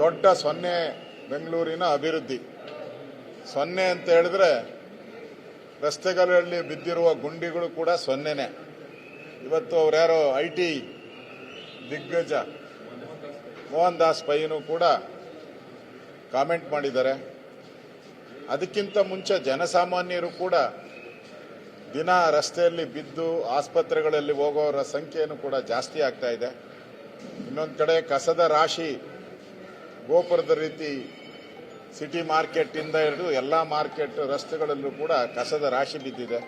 ದೊಡ್ಡ ಸೊನ್ನೆ ಬೆಂಗಳೂರಿನ ಅಭಿವೃದ್ಧಿ. ಸೊನ್ನೆ ಅಂತ ಹೇಳಿದ್ರೆ ರಸ್ತೆಗಳಲ್ಲಿ ಬಿದ್ದಿರುವ ಗುಂಡಿಗಳು ಕೂಡ ಸೊನ್ನೆನೆ. ಇವತ್ತು ಅವ್ರ್ಯಾರೋ ಐ ಟಿ ದಿಗ್ಗಜ ಮೋಹನ್ ದಾಸ್ ಪೈನು ಕೂಡ ಕಾಮೆಂಟ್ ಮಾಡಿದ್ದಾರೆ. ಅದಕ್ಕಿಂತ ಮುಂಚೆ ಜನಸಾಮಾನ್ಯರು ಕೂಡ ದಿನ ರಸ್ತೆಯಲ್ಲಿ ಬಿದ್ದು ಆಸ್ಪತ್ರೆಗಳಲ್ಲಿ ಹೋಗೋರ ಸಂಖ್ಯೆಯನ್ನು ಕೂಡ ಜಾಸ್ತಿ ಆಗ್ತಾ ಇದೆ. ಇನ್ನೊಂದು ಕಡೆ ಕಸದ ರಾಶಿ ಗೋಪುರದ ರೀತಿ ಸಿಟಿ ಮಾರ್ಕೆಟಿಂದ ಹಿಡಿದು ಎಲ್ಲ ಮಾರ್ಕೆಟ್ ರಸ್ತೆಗಳಲ್ಲೂ ಕೂಡ ಕಸದ ರಾಶಿ ಬಿದ್ದಿದೆ.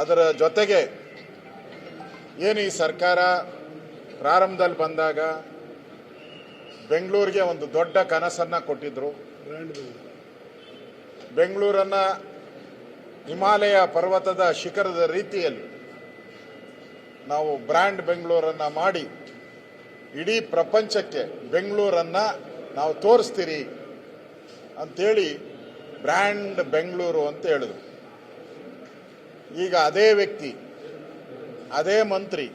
ಅದರ ಜೊತೆಗೆ ಏನು ಈ ಸರ್ಕಾರ ಪ್ರಾರಂಭದಲ್ಲಿ ಬಂದಾಗ ಬೆಂಗಳೂರಿಗೆ ಒಂದು ದೊಡ್ಡ ಕನಸನ್ನ ಕೊಟ್ಟಿದ್ರು. ಬೆಂಗಳೂರನ್ನ ಹಿಮಾಲಯ ಪರ್ವತದ ಶಿಖರದ ರೀತಿಯಲ್ಲಿ ನಾವು ಬ್ರ್ಯಾಂಡ್ ಬೆಂಗಳೂರನ್ನ ಮಾಡಿ ಇಡೀ ಪ್ರಪಂಚಕ್ಕೆ ಬೆಂಗಳೂರನ್ನ ನಾವು ತೋರಿಸ್ತೀರಿ ಅಂತೇಳಿ ಬ್ರ್ಯಾಂಡ್ ಬೆಂಗಳೂರು ಅಂತ ಹೇಳಿದ್ರು. ಈಗ ಅದೇ ವ್ಯಕ್ತಿ, ಅದೇ ಮಂತ್ರಿ,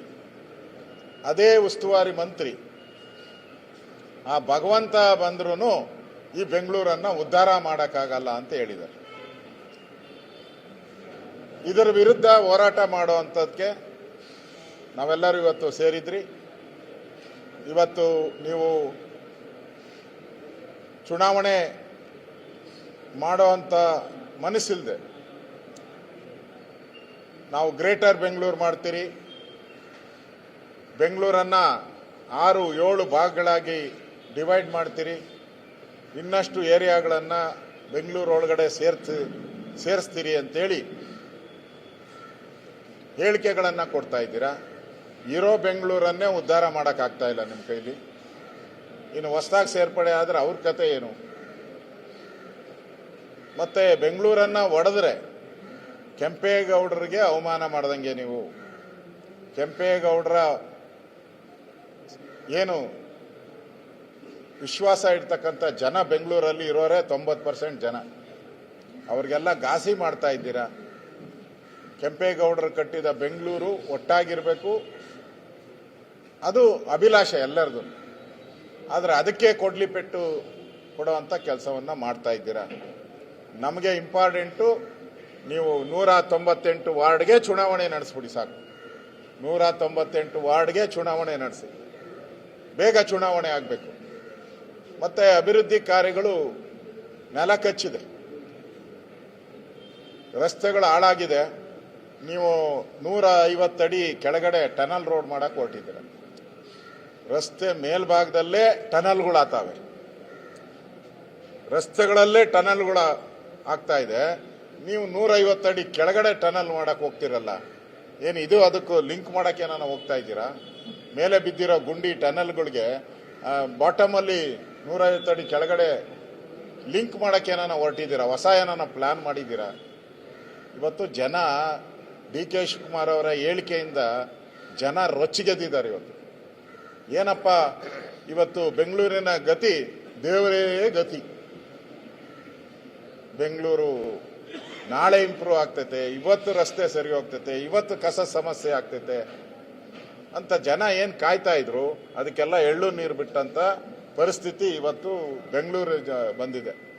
ಅದೇ ಉಸ್ತುವಾರಿ ಮಂತ್ರಿ, ಆ ಭಗವಂತ ಬಂದ್ರೂ ಈ ಬೆಂಗಳೂರನ್ನ ಉದ್ಧಾರ ಮಾಡೋಕ್ಕಾಗಲ್ಲ ಅಂತ ಹೇಳಿದ್ದಾರೆ. ಇದರ ವಿರುದ್ಧ ಹೋರಾಟ ಮಾಡೋ ಮಾಡುವಂಥದ್ದಕ್ಕೆ ನಾವೆಲ್ಲರೂ ಇವತ್ತು ಸೇರಿದ್ರಿ. ಇವತ್ತು ನೀವು ಚುನಾವಣೆ ಮಾಡೋವಂಥ ಮನಸ್ಸಿಲ್ಲದೆ ನಾವು ಗ್ರೇಟರ್ ಬೆಂಗಳೂರು ಮಾಡ್ತೀರಿ. ಬೆಂಗಳೂರನ್ನು ಆರು ಏಳು ಭಾಗಗಳಾಗಿ ಡಿವೈಡ್ ಮಾಡ್ತೀರಿ. ಇನ್ನಷ್ಟು ಏರಿಯಾಗಳನ್ನು ಬೆಂಗಳೂರು ಒಳಗಡೆ ಸೇರ್ಸಿ ಸೇರಿಸ್ತೀರಿ ಅಂತೇಳಿ ಹೇಳಿಕೆಗಳನ್ನು ಕೊಡ್ತಾ ಇದ್ದೀರಾ. ಇರೋ ಬೆಂಗಳೂರನ್ನೇ ಉದ್ಧಾರ ಮಾಡೋಕ್ಕಾಗ್ತಾ ಇಲ್ಲ ನಿಮ್ಮ ಕೈಲಿ. ಇನ್ನು ಹೊಸ್ದಾಗಿ ಸೇರ್ಪಡೆ ಆದರೆ ಅವ್ರ ಕತೆ ಏನು? ಮತ್ತೆ ಬೆಂಗಳೂರನ್ನು ಒಡೆದ್ರೆ ಕೆಂಪೇಗೌಡರಿಗೆ ಅವಮಾನ ಮಾಡ್ದಂಗೆ ನೀವು. ಕೆಂಪೇಗೌಡರ ಏನು ವಿಶ್ವಾಸ ಇಡ್ತಕ್ಕಂಥ ಜನ ಬೆಂಗಳೂರಲ್ಲಿ ಇರೋರೇ ತೊಂಬತ್ತು ಪರ್ಸೆಂಟ್ ಜನ. ಅವ್ರಿಗೆಲ್ಲ ಘಾಸಿ ಮಾಡ್ತಾ ಇದ್ದೀರಾ? ಕೆಂಪೇಗೌಡರು ಕಟ್ಟಿದ ಬೆಂಗಳೂರು ಒಟ್ಟಾಗಿರಬೇಕು ಅದು ಅಭಿಲಾಷೆ ಎಲ್ಲರದು. ಆದರೆ ಅದಕ್ಕೆ ಕೊಡ್ಲಿ ಪೆಟ್ಟು ಕೊಡುವಂಥ ಕೆಲಸವನ್ನು ಮಾಡ್ತಾ ಇದ್ದೀರಾ? ನಮಗೆ ಇಂಪಾರ್ಟೆಂಟು ನೀವು ನೂರ ತೊಂಬತ್ತೆಂಟು ವಾರ್ಡ್ಗೆ ಚುನಾವಣೆ ನಡೆಸ್ಬಿಡಿ ಸಾಕು. ನೂರ ತೊಂಬತ್ತೆಂಟು ವಾರ್ಡ್ಗೆ ಚುನಾವಣೆ ನಡೆಸಿ. ಬೇಗ ಚುನಾವಣೆ ಆಗಬೇಕು. ಮತ್ತು ಅಭಿವೃದ್ಧಿ ಕಾರ್ಯಗಳು ನೆಲ ಕಚ್ಚಿದೆ ರಸ್ತೆಗಳು ಹಾಳಾಗಿದೆ. ನೀವು ನೂರ ಐವತ್ತಡಿ ಕೆಳಗಡೆ ಟನಲ್ ರೋಡ್ ಮಾಡಕ್ಕೆ ಹೊರಟಿದ್ದೀರ. ರಸ್ತೆ ಮೇಲ್ಭಾಗದಲ್ಲೇ ಟನಲ್ಗಳು ಆತಾವೆ ರಸ್ತೆಗಳಲ್ಲೇ ಟನಲ್ಗಳು ಆಗ್ತಾ ಇದೆ. ನೀವು ನೂರೈವತ್ತಡಿ ಕೆಳಗಡೆ ಟನಲ್ ಮಾಡಕ್ಕೆ ಹೋಗ್ತಿರಲ್ಲ. ಏನು ಇದು ಅದಕ್ಕೂ ಲಿಂಕ್ ಮಾಡಕ್ಕೆ ಏನಾನ ಹೋಗ್ತಾ ಇದ್ದೀರಾ? ಮೇಲೆ ಬಿದ್ದಿರೋ ಗುಂಡಿ ಟನಲ್ಗಳಿಗೆ ಬಾಟಮಲ್ಲಿ ಅಡಿ ಕೆಳಗಡೆ ಲಿಂಕ್ ಮಾಡಕ್ಕೆ ಏನಾನ ಹೊರಟಿದ್ದೀರಾ? ಹೊಸ ಏನಾನ ಪ್ಲಾನ್ ಮಾಡಿದ್ದೀರಾ? ಇವತ್ತು ಜನ, ಡಿ ಕೆ ಶಿವಕುಮಾರ್ ಅವರ ಹೇಳಿಕೆಯಿಂದ ಜನ ರೊಚ್ಚಿಗೆದ್ದಿದ್ದಾರೆ ಇವತ್ತು. ಏನಪ್ಪ, ಇವತ್ತು ಬೆಂಗಳೂರಿನ ಗತಿ ದೇವರೇ ಗತಿ. ಬೆಂಗಳೂರು ನಾಳೆ ಇಂಪ್ರೂವ್ ಆಗ್ತೈತೆ, ಇವತ್ತು ರಸ್ತೆ ಸರಿ ಹೋಗ್ತೈತೆ, ಇವತ್ತು ಕಸ ಸಮಸ್ಯೆ ಆಗ್ತೈತೆ ಅಂತ ಜನ ಏನು ಕಾಯ್ತಾ ಇದ್ರು, ಅದಕ್ಕೆಲ್ಲ ಎಳ್ಳು ನೀರು ಬಿಟ್ಟಂತ ಪರಿಸ್ಥಿತಿ ಇವತ್ತು ಬೆಂಗಳೂರು ಬಂದಿದೆ.